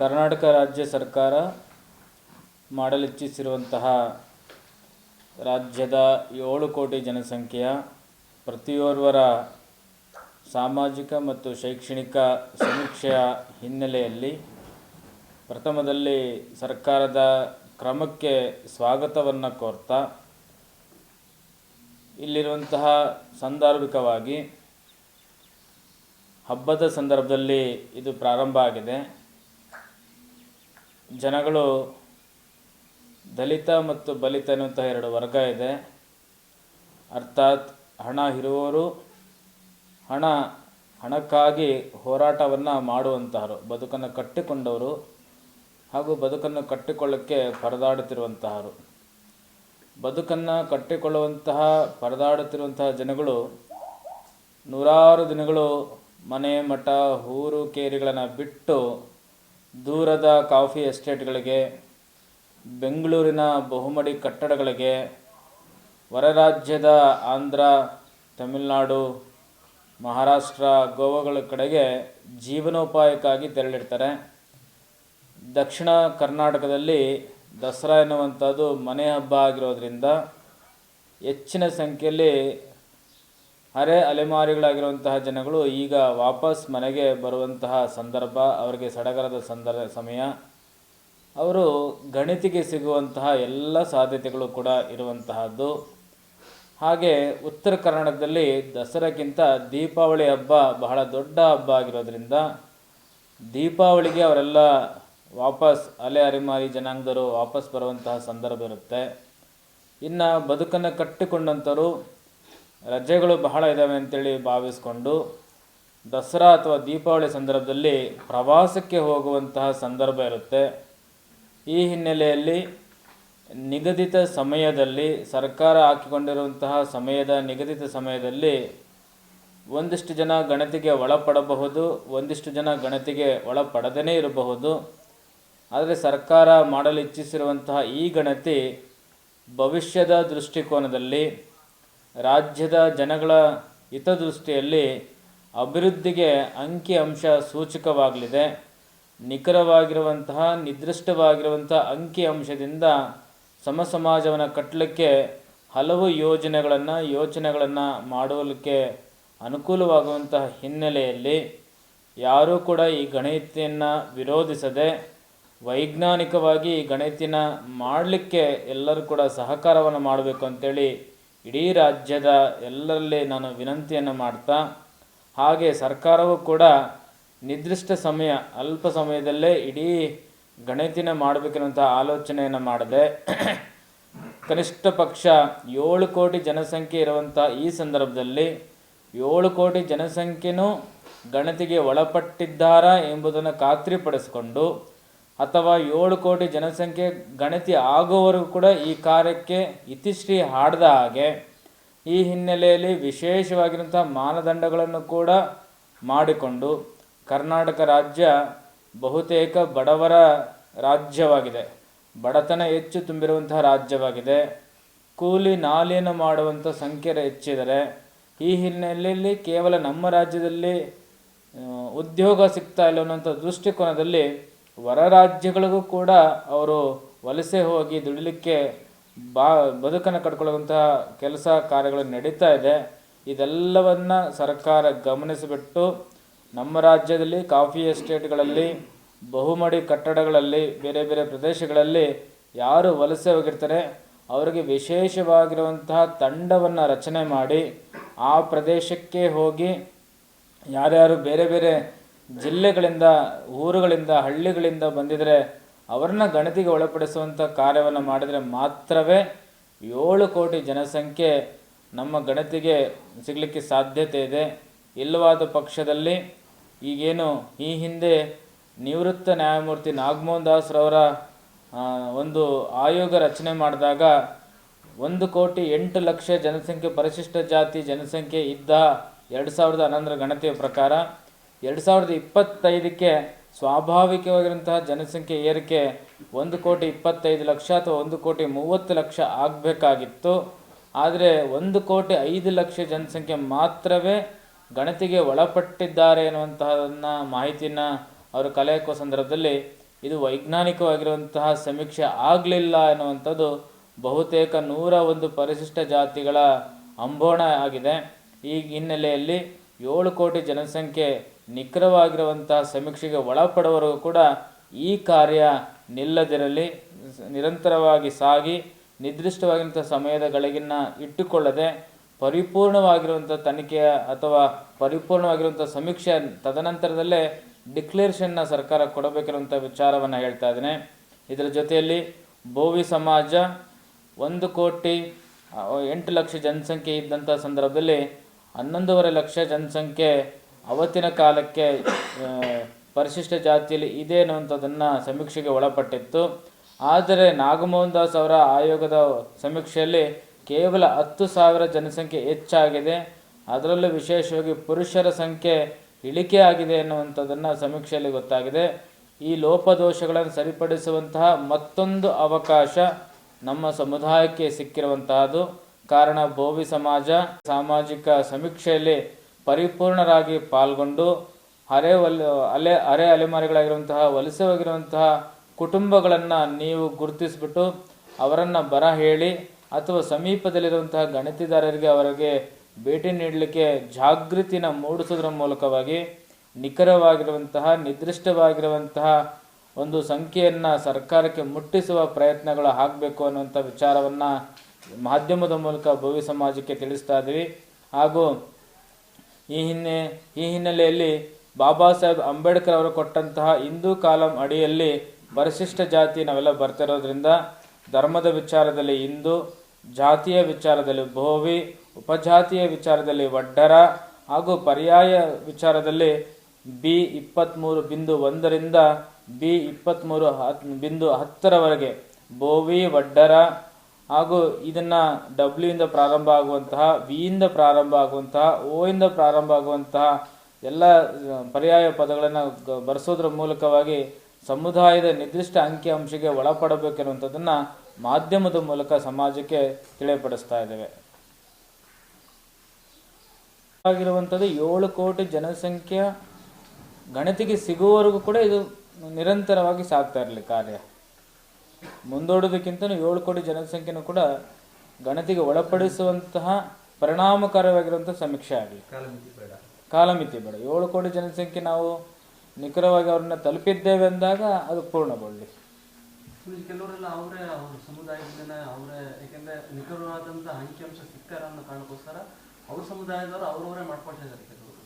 ಕರ್ನಾಟಕ ರಾಜ್ಯ ಸರ್ಕಾರ ಮಾಡಲಿಚ್ಛಿಸಿರುವಂತಹ ರಾಜ್ಯದ ಏಳು ಕೋಟಿ ಜನಸಂಖ್ಯೆಯ ಪ್ರತಿಯೋರ್ವರ ಸಾಮಾಜಿಕ ಮತ್ತು ಶೈಕ್ಷಣಿಕ ಸಮೀಕ್ಷೆಯ ಹಿನ್ನೆಲೆಯಲ್ಲಿ ಪ್ರಥಮದಲ್ಲಿ ಸರ್ಕಾರದ ಕ್ರಮಕ್ಕೆ ಸ್ವಾಗತವನ್ನು ಕೋರ್ತಾ, ಇಲ್ಲಿರುವಂತಹ ಸಂದರ್ಭಿಕವಾಗಿ ಹಬ್ಬದ ಸಂದರ್ಭದಲ್ಲಿ ಇದು ಪ್ರಾರಂಭ ಆಗಿದೆ. ಜನಗಳು ದಲಿತ ಮತ್ತು ಬಲಿತ ಎನ್ನುವಂತಹ ಎರಡು ವರ್ಗ ಇದೆ. ಅರ್ಥಾತ್ ಹಣ ಇರುವವರು ಹಣ, ಹಣಕ್ಕಾಗಿ ಹೋರಾಟವನ್ನು ಮಾಡುವಂತಹರು, ಬದುಕನ್ನು ಕಟ್ಟಿಕೊಂಡವರು ಹಾಗೂ ಬದುಕನ್ನು ಕಟ್ಟಿಕೊಳ್ಳಕ್ಕೆ ಪರದಾಡುತ್ತಿರುವಂತಹರು. ಬದುಕನ್ನು ಕಟ್ಟಿಕೊಳ್ಳುವಂತಹ, ಪರದಾಡುತ್ತಿರುವಂತಹ ಜನಗಳು ನೂರಾರು ದಿನಗಳು ಮನೆ, ಮಠ, ಊರು, ಕೇರಿಗಳನ್ನು ಬಿಟ್ಟು ದೂರದ ಕಾಫಿ ಎಸ್ಟೇಟ್ಗಳಿಗೆ, ಬೆಂಗಳೂರಿನ ಬಹುಮಡಿ ಕಟ್ಟಡಗಳಿಗೆ ಹೊರರಾಜ್ಯದ ಆಂಧ್ರ, ತಮಿಳುನಾಡು, ಮಹಾರಾಷ್ಟ್ರ, ಗೋವಾಗಳ ಕಡೆಗೆ ಜೀವನೋಪಾಯಕ್ಕಾಗಿ ತೆರಳಿರ್ತಾರೆ. ದಕ್ಷಿಣ ಕರ್ನಾಟಕದಲ್ಲಿ ದಸರಾ ಎನ್ನುವಂಥದ್ದು ಮನೆ ಹಬ್ಬ ಆಗಿರೋದ್ರಿಂದ ಹೆಚ್ಚಿನ ಸಂಖ್ಯೆಯಲ್ಲಿ ಅರೆ ಅಲೆಮಾರಿಗಳಾಗಿರುವಂತಹ ಜನಗಳು ಈಗ ವಾಪಸ್ ಮನೆಗೆ ಬರುವಂತಹ ಸಂದರ್ಭ, ಅವರಿಗೆ ಸಡಗರದ ಸಂದರ್ಭ ಸಮಯ. ಅವರು ಗಣಿತಿಗೆ ಸಿಗುವಂತಹ ಎಲ್ಲ ಸಾಧ್ಯತೆಗಳು ಕೂಡ ಇರುವಂತಹದ್ದು. ಹಾಗೆ ಉತ್ತರ ಕರ್ನಾಟಕದಲ್ಲಿ ದಸರಾಕ್ಕಿಂತ ದೀಪಾವಳಿ ಹಬ್ಬ ಬಹಳ ದೊಡ್ಡ ಹಬ್ಬ ಆಗಿರೋದ್ರಿಂದ ದೀಪಾವಳಿಗೆ ಅವರೆಲ್ಲ ವಾಪಸ್ ಅಲೆ ಅರಿಮಾರಿ ಜನಾಂಗದವರು ವಾಪಸ್ ಬರುವಂತಹ ಸಂದರ್ಭ ಇರುತ್ತೆ. ಇನ್ನು ಬದುಕನ್ನು ಕಟ್ಟಿಕೊಂಡಂಥವರು ರಜೆಗಳು ಬಹಳ ಇದ್ದಾವೆ ಅಂತೇಳಿ ಭಾವಿಸ್ಕೊಂಡು ದಸರಾ ಅಥವಾ ದೀಪಾವಳಿ ಸಂದರ್ಭದಲ್ಲಿ ಪ್ರವಾಸಕ್ಕೆ ಹೋಗುವಂತಹ ಸಂದರ್ಭ ಇರುತ್ತೆ. ಈ ಹಿನ್ನೆಲೆಯಲ್ಲಿ ನಿಗದಿತ ಸಮಯದಲ್ಲಿ, ಸರ್ಕಾರ ಹಾಕಿಕೊಂಡಿರುವಂತಹ ಸಮಯದ ನಿಗದಿತ ಸಮಯದಲ್ಲಿ ಒಂದಿಷ್ಟು ಜನ ಗಣತಿಗೆ ಒಳಪಡಬಹುದು, ಒಂದಿಷ್ಟು ಜನ ಗಣತಿಗೆ ಒಳಪಡದೇ ಇರಬಹುದು. ಆದರೆ ಸರ್ಕಾರ ಮಾಡಲು ಇಚ್ಛಿಸಿರುವಂತಹ ಈ ಗಣತಿ ಭವಿಷ್ಯದ ದೃಷ್ಟಿಕೋನದಲ್ಲಿ ರಾಜ್ಯದ ಜನಗಳ ಹಿತದೃಷ್ಟಿಯಲ್ಲಿ ಅಭಿವೃದ್ಧಿಗೆ ಅಂಕಿ ಅಂಶ ಸೂಚಕವಾಗಲಿದೆ. ನಿಖರವಾಗಿರುವಂತಹ ನಿರ್ದಿಷ್ಟವಾಗಿರುವಂತಹ ಅಂಕಿ ಅಂಶದಿಂದ ಸಮ ಸಮಾಜವನ್ನು ಕಟ್ಟಲಿಕ್ಕೆ ಹಲವು ಯೋಜನೆಗಳನ್ನು, ಯೋಚನೆಗಳನ್ನು ಮಾಡಲಿಕ್ಕೆ ಅನುಕೂಲವಾಗುವಂತಹ ಹಿನ್ನೆಲೆಯಲ್ಲಿ ಯಾರೂ ಕೂಡ ಈ ಗಣಿತಿಯನ್ನು ವಿರೋಧಿಸದೆ ವೈಜ್ಞಾನಿಕವಾಗಿ ಈ ಗಣಿತಿನ ಮಾಡಲಿಕ್ಕೆ ಎಲ್ಲರೂ ಕೂಡ ಸಹಕಾರವನ್ನು ಮಾಡಬೇಕು ಅಂತೇಳಿ ಇಡೀ ರಾಜ್ಯದ ಎಲ್ಲರಲ್ಲಿ ನಾನು ವಿನಂತಿಯನ್ನು ಮಾಡ್ತಾ, ಹಾಗೆ ಸರ್ಕಾರವೂ ಕೂಡ ನಿರ್ದಿಷ್ಟ ಸಮಯ, ಅಲ್ಪ ಸಮಯದಲ್ಲೇ ಇಡೀ ಗಣತಿನ ಮಾಡಬೇಕನ್ನುವಂಥ ಆಲೋಚನೆಯನ್ನು ಮಾಡಿದೆ. ಕನಿಷ್ಠ ಪಕ್ಷ ಏಳು ಕೋಟಿ ಜನಸಂಖ್ಯೆ ಇರುವಂಥ ಈ ಸಂದರ್ಭದಲ್ಲಿ ಏಳು ಕೋಟಿ ಜನಸಂಖ್ಯೆನೂ ಗಣತಿಗೆ ಒಳಪಟ್ಟಿದ್ದಾರಾ ಎಂಬುದನ್ನು ಖಾತ್ರಿಪಡಿಸಿಕೊಂಡು ಅಥವಾ ಏಳು ಕೋಟಿ ಜನಸಂಖ್ಯೆ ಗಣತಿ ಆಗುವವರೆಗೂ ಕೂಡ ಈ ಕಾರ್ಯಕ್ಕೆ ಇತಿಶ್ರೀ ಹಾಡದ ಹಾಗೆ, ಈ ಹಿನ್ನೆಲೆಯಲ್ಲಿ ವಿಶೇಷವಾಗಿರುವಂಥ ಮಾನದಂಡಗಳನ್ನು ಕೂಡ ಮಾಡಿಕೊಂಡು ಕರ್ನಾಟಕ ರಾಜ್ಯ ಬಹುತೇಕ ಬಡವರ ರಾಜ್ಯವಾಗಿದೆ. ಬಡತನ ಹೆಚ್ಚು ತುಂಬಿರುವಂತಹ ರಾಜ್ಯವಾಗಿದೆ. ಕೂಲಿ ನಾಲಿಯನ್ನು ಮಾಡುವಂಥ ಸಂಖ್ಯೆ ಹೆಚ್ಚಿದರೆ, ಈ ಹಿನ್ನೆಲೆಯಲ್ಲಿ ಕೇವಲ ನಮ್ಮ ರಾಜ್ಯದಲ್ಲಿ ಉದ್ಯೋಗ ಸಿಗ್ತಾ ಇಲ್ಲ ಅನ್ನೋಂಥ ದೃಷ್ಟಿಕೋನದಲ್ಲಿ ಹೊರ ರಾಜ್ಯಗಳಿಗೂ ಕೂಡ ಅವರು ವಲಸೆ ಹೋಗಿ ದುಡಿಲಿಕ್ಕೆ ಬಾ, ಬದುಕನ್ನು ಕಟ್ಕೊಳ್ಳುವಂತಹ ಕೆಲಸ ಕಾರ್ಯಗಳು ನಡೀತಾ ಇದೆ. ಇದೆಲ್ಲವನ್ನ ಸರ್ಕಾರ ಗಮನಿಸಿಬಿಟ್ಟು ನಮ್ಮ ರಾಜ್ಯದಲ್ಲಿ, ಕಾಫಿ ಎಸ್ಟೇಟ್ಗಳಲ್ಲಿ, ಬಹುಮಡಿ ಕಟ್ಟಡಗಳಲ್ಲಿ, ಬೇರೆ ಬೇರೆ ಪ್ರದೇಶಗಳಲ್ಲಿ ಯಾರು ವಲಸೆ ಹೋಗಿರ್ತಾರೆ, ಅವರಿಗೆ ವಿಶೇಷವಾಗಿರುವಂತಹ ತಂಡವನ್ನು ರಚನೆ ಮಾಡಿ ಆ ಪ್ರದೇಶಕ್ಕೆ ಹೋಗಿ ಯಾರ್ಯಾರು ಬೇರೆ ಬೇರೆ ಜಿಲ್ಲೆಗಳಿಂದ, ಊರುಗಳಿಂದ, ಹಳ್ಳಿಗಳಿಂದ ಬಂದಿದ್ದರೆ ಅವರನ್ನ ಗಣತಿಗೆ ಒಳಪಡಿಸುವಂಥ ಕಾರ್ಯವನ್ನು ಮಾಡಿದರೆ ಮಾತ್ರವೇ ಏಳು ಕೋಟಿ ಜನಸಂಖ್ಯೆ ನಮ್ಮ ಗಣತಿಗೆ ಸಿಗಲಿಕ್ಕೆ ಸಾಧ್ಯತೆ ಇದೆ. ಇಲ್ಲವಾದ ಪಕ್ಷದಲ್ಲಿ ಈಗೇನು ಈ ಹಿಂದೆ ನಿವೃತ್ತ ನ್ಯಾಯಮೂರ್ತಿ ನಾಗಮೋಹನ್ ದಾಸ್ರವರ ಒಂದು ಆಯೋಗ ರಚನೆ ಮಾಡಿದಾಗ ಒಂದು ಕೋಟಿ ಎಂಟು ಲಕ್ಷ ಜನಸಂಖ್ಯೆ, ಪರಿಶಿಷ್ಟ ಜಾತಿ ಜನಸಂಖ್ಯೆ ಇದ್ದ ಎರಡು ಸಾವಿರದ ಹನ್ನೊಂದರ ಗಣತಿಯ ಪ್ರಕಾರ ಎರಡು ಸಾವಿರದ ಇಪ್ಪತ್ತೈದಕ್ಕೆ ಸ್ವಾಭಾವಿಕವಾಗಿರುವಂತಹ ಜನಸಂಖ್ಯೆ ಏರಿಕೆ ಒಂದು ಕೋಟಿ ಇಪ್ಪತ್ತೈದು ಲಕ್ಷ ಅಥವಾ ಒಂದು ಕೋಟಿ ಮೂವತ್ತು ಲಕ್ಷ ಆಗಬೇಕಾಗಿತ್ತು. ಆದರೆ ಒಂದು ಕೋಟಿ ಐದು ಲಕ್ಷ ಜನಸಂಖ್ಯೆ ಮಾತ್ರವೇ ಗಣತಿಗೆ ಒಳಪಟ್ಟಿದ್ದಾರೆ ಎನ್ನುವಂತಹದನ್ನು ಮಾಹಿತಿನ ಅವರು ಕಲೆ ಹಾಕುವ ಸಂದರ್ಭದಲ್ಲಿ ಇದು ವೈಜ್ಞಾನಿಕವಾಗಿರುವಂತಹ ಸಮೀಕ್ಷೆ ಆಗಲಿಲ್ಲ ಎನ್ನುವಂಥದ್ದು ಬಹುತೇಕ ನೂರ ಒಂದು ಪರಿಶಿಷ್ಟ ಜಾತಿಗಳ ಅಂಬೋಣ ಆಗಿದೆ. ಈ ಹಿನ್ನೆಲೆಯಲ್ಲಿ ಏಳು ಕೋಟಿ ಜನಸಂಖ್ಯೆ ನಿಖರವಾಗಿರುವಂತಹ ಸಮೀಕ್ಷೆಗೆ ಒಳಪಡುವವರೆಗೂ ಕೂಡ ಈ ಕಾರ್ಯ ನಿಲ್ಲದಿರಲಿ, ನಿರಂತರವಾಗಿ ಸಾಗಿ ನಿರ್ದಿಷ್ಟವಾಗಿರುವಂಥ ಸಮಯದ ಗಳಿಗಿನ ಇಟ್ಟುಕೊಳ್ಳದೆ ಪರಿಪೂರ್ಣವಾಗಿರುವಂಥ ತನಿಖೆಯ ಅಥವಾ ಪರಿಪೂರ್ಣವಾಗಿರುವಂಥ ಸಮೀಕ್ಷೆ ತದನಂತರದಲ್ಲೇ ಡಿಕ್ಲೇರೇಷನ್ನ ಸರ್ಕಾರ ಕೊಡಬೇಕಿರುವಂಥ ವಿಚಾರವನ್ನು ಹೇಳ್ತಾ ಇದ್ದೇನೆ. ಇದರ ಜೊತೆಯಲ್ಲಿ ಬೋವಿ ಸಮಾಜ ಒಂದು ಕೋಟಿ ಎಂಟು ಲಕ್ಷ ಜನಸಂಖ್ಯೆ ಇದ್ದಂಥ ಸಂದರ್ಭದಲ್ಲಿ ಹನ್ನೊಂದೂವರೆ ಲಕ್ಷ ಜನಸಂಖ್ಯೆ ಅವತ್ತಿನ ಕಾಲಕ್ಕೆ ಪರಿಶಿಷ್ಟ ಜಾತಿಯಲ್ಲಿ ಇದೆ ಅನ್ನುವಂಥದ್ದನ್ನು ಸಮೀಕ್ಷೆಗೆ ಒಳಪಟ್ಟಿತ್ತು. ಆದರೆ ನಾಗಮೋಹನ್ ದಾಸ್ ಅವರ ಆಯೋಗದ ಸಮೀಕ್ಷೆಯಲ್ಲಿ ಕೇವಲ ಹತ್ತು ಸಾವಿರ ಜನಸಂಖ್ಯೆ ಹೆಚ್ಚಾಗಿದೆ. ಅದರಲ್ಲೂ ವಿಶೇಷವಾಗಿ ಪುರುಷರ ಸಂಖ್ಯೆ ಇಳಿಕೆ ಆಗಿದೆ ಎನ್ನುವಂಥದ್ದನ್ನು ಸಮೀಕ್ಷೆಯಲ್ಲಿ ಗೊತ್ತಾಗಿದೆ. ಈ ಲೋಪದೋಷಗಳನ್ನು ಸರಿಪಡಿಸುವಂತಹ ಮತ್ತೊಂದು ಅವಕಾಶ ನಮ್ಮ ಸಮುದಾಯಕ್ಕೆ ಸಿಕ್ಕಿರುವಂತಹದ್ದು. ಕಾರಣ ಭೋವಿ ಸಮಾಜ. ಸಾಮಾಜಿಕ ಸಮೀಕ್ಷೆಯಲ್ಲಿ ಪರಿಪೂರ್ಣರಾಗಿ ಪಾಲ್ಗೊಂಡು ಅರೆ ವಲ್ ಅಲೆ, ಅರೆ ಅಲೆಮಾರಿಗಳಾಗಿರುವಂತಹ ವಲಸೆ ಹೋಗಿರುವಂತಹ ಕುಟುಂಬಗಳನ್ನು ನೀವು ಗುರುತಿಸಿಬಿಟ್ಟು ಅವರನ್ನು ಬರ ಹೇಳಿ ಅಥವಾ ಸಮೀಪದಲ್ಲಿರುವಂತಹ ಗಣತಿದಾರರಿಗೆ ಅವರಿಗೆ ಭೇಟಿ ನೀಡಲಿಕ್ಕೆ ಜಾಗೃತಿನ ಮೂಡಿಸೋದ್ರ ಮೂಲಕವಾಗಿ ನಿಖರವಾಗಿರುವಂತಹ, ನಿರ್ದಿಷ್ಟವಾಗಿರುವಂತಹ ಒಂದು ಸಂಖ್ಯೆಯನ್ನು ಸರ್ಕಾರಕ್ಕೆ ಮುಟ್ಟಿಸುವ ಪ್ರಯತ್ನಗಳು ಆಗಬೇಕು ಅನ್ನುವಂಥ ವಿಚಾರವನ್ನು ಮಾಧ್ಯಮದ ಮೂಲಕ ಭವ್ಯ ಸಮಾಜಕ್ಕೆ ತಿಳಿಸ್ತಾ ಇದ್ದೀವಿ ಹಾಗೂ ಈ ಹಿನ್ನೆ, ಈ ಹಿನ್ನೆಲೆಯಲ್ಲಿ ಬಾಬಾ ಸಾಹೇಬ್ ಅಂಬೇಡ್ಕರ್ ಅವರು ಕೊಟ್ಟಂತಹ ಹಿಂದೂ ಕಾಲಂ ಅಡಿಯಲ್ಲಿ ಪರಿಶಿಷ್ಟ ಜಾತಿ ನಾವೆಲ್ಲ ಬರ್ತಿರೋದ್ರಿಂದ ಧರ್ಮದ ವಿಚಾರದಲ್ಲಿ ಹಿಂದೂ, ಜಾತಿಯ ವಿಚಾರದಲ್ಲಿ ಭೋವಿ, ಉಪಜಾತಿಯ ವಿಚಾರದಲ್ಲಿ ವಡ್ಡರ ಹಾಗೂ ಪರ್ಯಾಯ ವಿಚಾರದಲ್ಲಿ ಬಿ ಇಪ್ಪತ್ತ್ಮೂರು ಬಿಂದು ಒಂದರಿಂದ ಬಿ ಇಪ್ಪತ್ತ್ಮೂರು ಬಿಂದು ಹತ್ತರವರೆಗೆ ಭೋವಿ, ವಡ್ಡರ ಹಾಗೂ ಇದನ್ನ ಡಬ್ಲ್ಯೂ ಇಂದ ಪ್ರಾರಂಭ ಆಗುವಂತಹ ಇಂದ ಪ್ರಾರಂಭ ಆಗುವಂತಹ ಓ ಇಂದ ಪ್ರಾರಂಭ ಆಗುವಂತಹ ಎಲ್ಲ ಪರ್ಯಾಯ ಪದಗಳನ್ನು ಬರೆಸೋದ್ರ ಮೂಲಕವಾಗಿ ಸಮುದಾಯದ ನಿರ್ದಿಷ್ಟ ಅಂಕಿ ಅಂಶಕ್ಕೆ ಒಳಪಡಬೇಕೆನ್ನುವಂಥದ್ದನ್ನ ಮಾಧ್ಯಮದ ಮೂಲಕ ಸಮಾಜಕ್ಕೆ ತಿಳಿಯಪಡಿಸ್ತಾ ಇದ್ದೇವೆ. ಆಗಿರುವಂಥದ್ದು ಏಳು ಕೋಟಿ ಜನಸಂಖ್ಯೆ ಗಣತಿಗೆ ಸಿಗುವವರೆಗೂ ಕೂಡ ಇದು ನಿರಂತರವಾಗಿ ಸಾಗ್ತಾ ಇರಲಿ ಕಾರ್ಯ. ಮುಂದೂಡೋದಕ್ಕಿಂತ ಏಳು ಕೋಟಿ ಜನಸಂಖ್ಯೆನೂ ಕೂಡ ಗಣತಿಗೆ ಒಳಪಡಿಸುವಂತಹ ಪರಿಣಾಮಕಾರಿಯಾಗಿರುವಂತಹ ಸಮೀಕ್ಷೆ ಆಗಲಿ. ಕಾಲಮಿತಿ ಬೇಡ. ಕಾಲಮಿತಿ ಬೇಡ. ಏಳು ಕೋಟಿ ಜನಸಂಖ್ಯೆ ನಾವು ನಿಖರವಾಗಿ ಅವ್ರನ್ನ ತಲುಪಿದ್ದೇವೆ ಅಂದಾಗ ಅದು ಪೂರ್ಣಗೊಳ್ಳಿ. ಕೆಲವರೆಲ್ಲ ಅವರೇ ಅವ್ರ ಸಮುದಾಯದಿಂದ ಅವರೇ ಯಾಕೆಂದ್ರೆ ನಿಖರವಾದಂತ ಅಂಕಿಅಂಶ ಸಿಗ್ತಾರ ಅನ್ನೋ ಕಾರಣಕ್ಕೋಸ್ಕರ ಅವ್ರ ಸಮುದಾಯದವರು ಅವ್ರವರೇ ಮಾಡ್ಕೊಳ್ತಾ ಇದ್ದಾರೆ ಕೆಲವರು.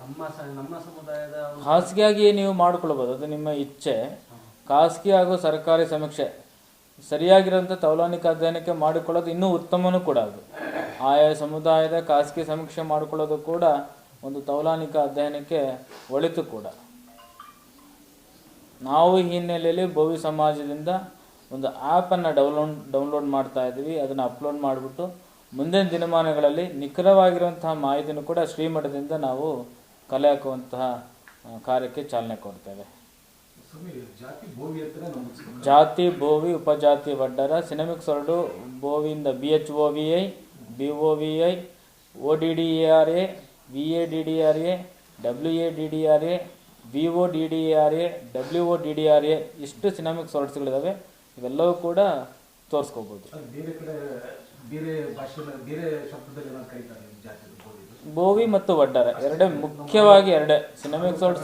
ನಮ್ಮ ನಮ್ಮ ಸಮುದಾಯದ ಖಾಸಗಿಯಾಗಿ ನೀವು ಮಾಡ್ಕೊಳ್ಬೋದು. ಅದು ನಿಮ್ಮ ಇಚ್ಛೆ. ಖಾಸಗಿ ಹಾಗೂ ಸರ್ಕಾರಿ ಸಮೀಕ್ಷೆ. ಸರಿಯಾಗಿರೋಂಥ ತೌಲಾನಿಕ ಅಧ್ಯಯನಕ್ಕೆ ಮಾಡಿಕೊಳ್ಳೋದು ಇನ್ನೂ ಉತ್ತಮನೂ ಕೂಡ ಅದು. ಆಯಾ ಸಮುದಾಯದ ಖಾಸಗಿ ಸಮೀಕ್ಷೆ ಮಾಡಿಕೊಳ್ಳೋದು ಕೂಡ ಒಂದು ತೌಲಾನಿಕ ಅಧ್ಯಯನಕ್ಕೆ ಒಳಿತು ಕೂಡ. ನಾವು ಈ ಹಿನ್ನೆಲೆಯಲ್ಲಿ ಭವ್ಯ ಸಮಾಜದಿಂದ ಒಂದು ಆ್ಯಪನ್ನು ಡೌನ್ಲೋಡ್ ಡೌನ್ಲೋಡ್ ಮಾಡ್ತಾ ಇದ್ದೀವಿ. ಅದನ್ನು ಅಪ್ಲೋಡ್ ಮಾಡಿಬಿಟ್ಟು ಮುಂದಿನ ದಿನಮಾನಗಳಲ್ಲಿ ನಿಖರವಾಗಿರುವಂತಹ ಮಾಹಿತಿಯನ್ನು ಕೂಡ ಶ್ರೀಮಠದಿಂದ ನಾವು ಕಲೆ ಹಾಕುವಂತಹ ಕಾರ್ಯಕ್ಕೆ ಚಾಲನೆ ಕೊಡ್ತೇವೆ. ಜಾತಿ ಬೋವಿ ಉಪಜಾತಿ ವಡ್ಡರ ಸಿನಮಿಕ್ ಸೊರಡು ಬೋವಿಯಿಂದ B H O V I B O V I O D D A R A V A D D R A W A D D R A B O D D R A W O D D R A ಇಷ್ಟು ಸಿನಮಿಕ್ ಸೊರಡ್ಸ್ಗಳಿದ್ದಾವೆ. ಇವೆಲ್ಲವೂ ಕೂಡ ತೋರಿಸ್ಕೋಬೋದು. ಬೇರೆ ಕಡೆ ಬೇರೆ ಭಾಷೆ ಬೇರೆ ಶಬ್ದದಲ್ಲಿ ಕರೀತಾರೆ ಜಾತಿ? ಬೋವಿ ಮತ್ತು ವಡ್ಡರ ಎರಡೇ ಮುಖ್ಯವಾಗಿ ಎರಡೇ. ಸಿನಿಮಿಕ್ ಸೋಲ್ಸ್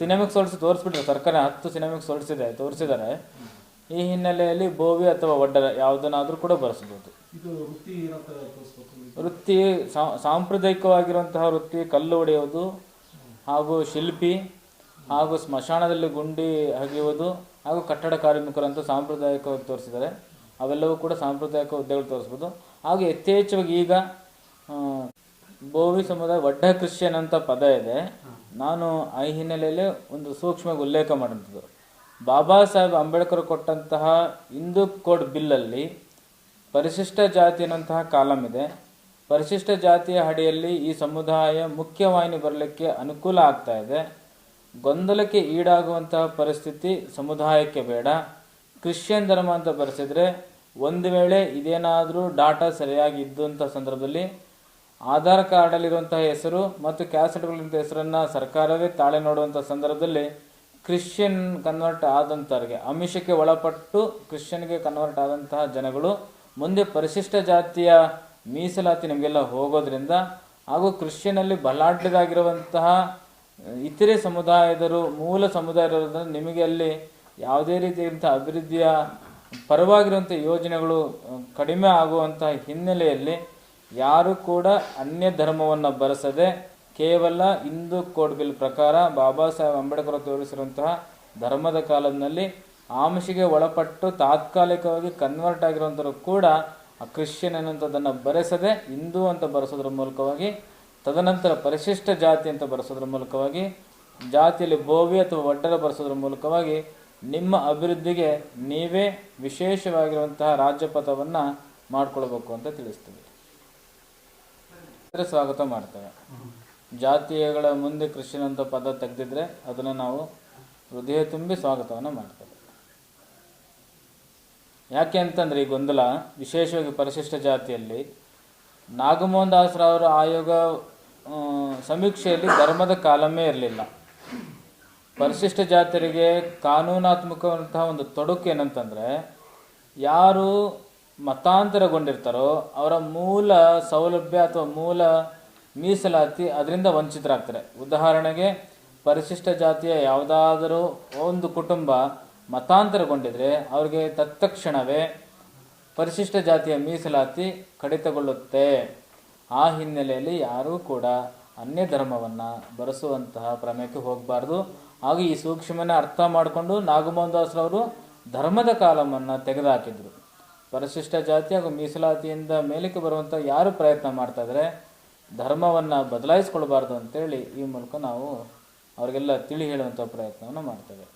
ಸಿನಿಮಿಕ್ ಸೋಲ್ಸ್ ತೋರಿಸ್ಬಿಟ್ರೆ. ಸರ್ಕಾರ ಹತ್ತು ಸೋಲ್ಸ್ ಇದೆ ತೋರಿಸಿದ್ದಾರೆ ಈ ಹಿನ್ನೆಲೆಯಲ್ಲಿ ಬೋವಿ ಅಥವಾ ವಡ್ಡರ ಯಾವುದನ್ನಾದರೂ ಕೂಡ ಬಳಸ್ಬೋದು ವೃತ್ತಿ ಸಾಂಪ್ರದಾಯಿಕವಾಗಿರುವಂತಹ ವೃತ್ತಿ ಕಲ್ಲು ಹೊಡೆಯುವುದು ಹಾಗೂ ಶಿಲ್ಪಿ ಹಾಗೂ ಸ್ಮಶಾನದಲ್ಲಿ ಗುಂಡಿ ಹಗೆಯುವುದು ಹಾಗೂ ಕಟ್ಟಡ ಕಾರ್ಮಿಕರಂತೂ ಸಾಂಪ್ರದಾಯಿಕವಾಗಿ ತೋರಿಸಿದ್ದಾರೆ. ಅವೆಲ್ಲವೂ ಕೂಡ ಸಾಂಪ್ರದಾಯಿಕ ಹುದ್ದೆಗಳು ತೋರಿಸ್ಬೋದು. ಹಾಗೂ ಯಥೇಚ್ಛವಾಗಿ ಈಗ ಬೋವಿ ಸಮುದಾಯ ವಡ್ಡ ಕ್ರಿಶ್ಚಿಯನ್ ಅಂತ ಪದ ಇದೆ. ನಾನು ಆ ಹಿನ್ನೆಲೆಯಲ್ಲಿ ಒಂದು ಸೂಕ್ಷ್ಮ ಉಲ್ಲೇಖ ಮಾಡುವಂಥದ್ದು ಬಾಬಾ ಸಾಹೇಬ್ ಅಂಬೇಡ್ಕರ್ ಕೊಟ್ಟಂತಹ ಹಿಂದೂ ಕೋಡ್ ಬಿಲ್ಲಲ್ಲಿ ಪರಿಶಿಷ್ಟ ಜಾತಿ ಅನ್ನೋಂತಹ ಕಾಲಂ ಇದೆ. ಪರಿಶಿಷ್ಟ ಜಾತಿಯ ಅಡಿಯಲ್ಲಿ ಈ ಸಮುದಾಯ ಮುಖ್ಯವಾಹಿನಿ ಬರಲಿಕ್ಕೆ ಅನುಕೂಲ ಆಗ್ತಾ ಇದೆ. ಗೊಂದಲಕ್ಕೆ ಈಡಾಗುವಂತಹ ಪರಿಸ್ಥಿತಿ ಸಮುದಾಯಕ್ಕೆ ಬೇಡ. ಕ್ರಿಶ್ಚಿಯನ್ ಧರ್ಮ ಅಂತ ಬರೆಸಿದ್ರೆ, ಒಂದು ವೇಳೆ ಇದೇನಾದರೂ ಡಾಟಾ ಸರಿಯಾಗಿ ಇದ್ದಂಥ ಸಂದರ್ಭದಲ್ಲಿ ಆಧಾರ್ ಕಾರ್ಡಲ್ಲಿರುವಂತಹ ಹೆಸರು ಮತ್ತು ಕ್ಯಾಸೆಟ್ಗಳಿರುವಂಥ ಹೆಸರನ್ನ ಸರ್ಕಾರವೇ ತಾಳೆ ನೋಡುವಂಥ ಸಂದರ್ಭದಲ್ಲಿ ಕ್ರಿಶ್ಚಿಯನ್ ಕನ್ವರ್ಟ್ ಆದಂಥವ್ರಿಗೆ ಅಮಿಷಕ್ಕೆ ಒಳಪಟ್ಟು ಕ್ರಿಶ್ಚಿಯನ್ಗೆ ಕನ್ವರ್ಟ್ ಆದಂತಹ ಜನಗಳು, ಮುಂದೆ ಪರಿಶಿಷ್ಟ ಜಾತಿಯ ಮೀಸಲಾತಿ ನಿಮಗೆಲ್ಲ ಹೋಗೋದ್ರಿಂದ ಹಾಗೂ ಕ್ರಿಶ್ಚಿಯನಲ್ಲಿ ಬಲಾಢ್ಯದಾಗಿರುವಂತಹ ಇತರೆ ಸಮುದಾಯದರು ಮೂಲ ಸಮುದಾಯದ ನಿಮಗೆ ಅಲ್ಲಿ ಯಾವುದೇ ರೀತಿಯಂಥ ಅಭಿವೃದ್ಧಿಯ ಪರವಾಗಿರುವಂಥ ಯೋಜನೆಗಳು ಕಡಿಮೆ ಆಗುವಂತಹ ಹಿನ್ನೆಲೆಯಲ್ಲಿ ಯಾರು ಕೂಡ ಅನ್ಯ ಧರ್ಮವನ್ನು ಬರೆಸದೆ ಕೇವಲ ಹಿಂದೂ ಕೋಡ್ ಬಿಲ್ ಪ್ರಕಾರ ಬಾಬಾ ಸಾಹೇಬ್ ಅಂಬೇಡ್ಕರ್ ತೋರಿಸಿರುವಂತಹ ಧರ್ಮದ ಕಾಲದಲ್ಲಿ ಆಮಿಷಿಗೆ ಒಳಪಟ್ಟು ತಾತ್ಕಾಲಿಕವಾಗಿ ಕನ್ವರ್ಟ್ ಆಗಿರುವಂಥವ್ರು ಕೂಡ ಆ ಕ್ರಿಶ್ಚಿಯನ್ ಅನ್ನುವಂಥದ್ದನ್ನು ಬರೆಸದೆ ಹಿಂದೂ ಅಂತ ಬರೆಸೋದ್ರ ಮೂಲಕವಾಗಿ, ತದನಂತರ ಪರಿಶಿಷ್ಟ ಜಾತಿ ಅಂತ ಬರೆಸೋದ್ರ ಮೂಲಕವಾಗಿ, ಜಾತಿಯಲ್ಲಿ ಬೋವಿ ಅಥವಾ ಒಡ್ಡರ ಬರೆಸೋದ್ರ ಮೂಲಕವಾಗಿ ನಿಮ್ಮ ಅಭಿವೃದ್ಧಿಗೆ ನೀವೇ ವಿಶೇಷವಾಗಿರುವಂತಹ ರಾಜ್ಯಪಥವನ್ನು ಮಾಡಿಕೊಳ್ಬೇಕು ಅಂತ ತಿಳಿಸ್ತೀವಿ ಸ್ವಾಗತ ಮಾಡ್ತೇವೆ. ಜಾತಿಗಳ ಮುಂದೆ ಕ್ರಿಶ್ಚಿಯನ್ ಅಂತ ಪದ ತೆಗೆದಿದ್ರೆ ಅದನ್ನು ನಾವು ಹೃದಯ ತುಂಬಿ ಸ್ವಾಗತವನ್ನು ಮಾಡ್ತೇವೆ. ಯಾಕೆ ಅಂತಂದ್ರೆ ಈ ಗೊಂದಲ ವಿಶೇಷವಾಗಿ ಪರಿಶಿಷ್ಟ ಜಾತಿಯಲ್ಲಿ ನಾಗಮೋಹನ್ ದಾಸರವರ ಆಯೋಗ ಸಮೀಕ್ಷೆಯಲ್ಲಿ ಧರ್ಮದ ಕಾಲಮೇ ಇರಲಿಲ್ಲ. ಪರಿಶಿಷ್ಟ ಜಾತಿಯರಿಗೆ ಕಾನೂನಾತ್ಮಕವಂತಹ ಒಂದು ತೊಡಕು ಏನಂತಂದ್ರೆ ಯಾರು ಮತಾಂತರಗೊಂಡಿರ್ತಾರೋ, ಅವರ ಮೂಲ ಸೌಲಭ್ಯ ಅಥವಾ ಮೂಲ ಮೀಸಲಾತಿ ಅದರಿಂದ ವಂಚಿತರಾಗ್ತಾರೆ. ಉದಾಹರಣೆಗೆ, ಪರಿಶಿಷ್ಟ ಜಾತಿಯ ಯಾವುದಾದರೂ ಒಂದು ಕುಟುಂಬ ಮತಾಂತರಗೊಂಡಿದ್ರೆ, ಅವ್ರಿಗೆ ತತ್ಕ್ಷಣವೇ ಪರಿಶಿಷ್ಟ ಜಾತಿಯ ಮೀಸಲಾತಿ ಕಡಿತಗೊಳ್ಳುತ್ತೆ. ಆ ಹಿನ್ನೆಲೆಯಲ್ಲಿ ಯಾರೂ ಕೂಡ ಅನ್ಯ ಧರ್ಮವನ್ನು ಬರೆಸುವಂತಹ ಪ್ರಮೇಯಕ್ಕೆ ಹೋಗಬಾರ್ದು. ಹಾಗೂ ಈ ಸೂಕ್ಷ್ಮನ ಅರ್ಥ ಮಾಡಿಕೊಂಡು ನಾಗಮೋಹನ್ ದಾಸ್ರವರು ಧರ್ಮದ ಕಾಲಮನ್ನು ತೆಗೆದುಹಾಕಿದ್ರು. ಪರಿಶಿಷ್ಟ ಜಾತಿ ಹಾಗೂ ಮೀಸಲಾತಿಯಿಂದ ಮೇಲಕ್ಕೆ ಬರುವಂಥ ಯಾರು ಪ್ರಯತ್ನ ಮಾಡ್ತಾ ಧರ್ಮವನ್ನು ಬದಲಾಯಿಸ್ಕೊಳ್ಬಾರ್ದು ಅಂತೇಳಿ ಈ ಮೂಲಕ ನಾವು ಅವರಿಗೆಲ್ಲ ತಿಳಿ ಹೇಳುವಂಥ ಪ್ರಯತ್ನವನ್ನು ಮಾಡ್ತೇವೆ.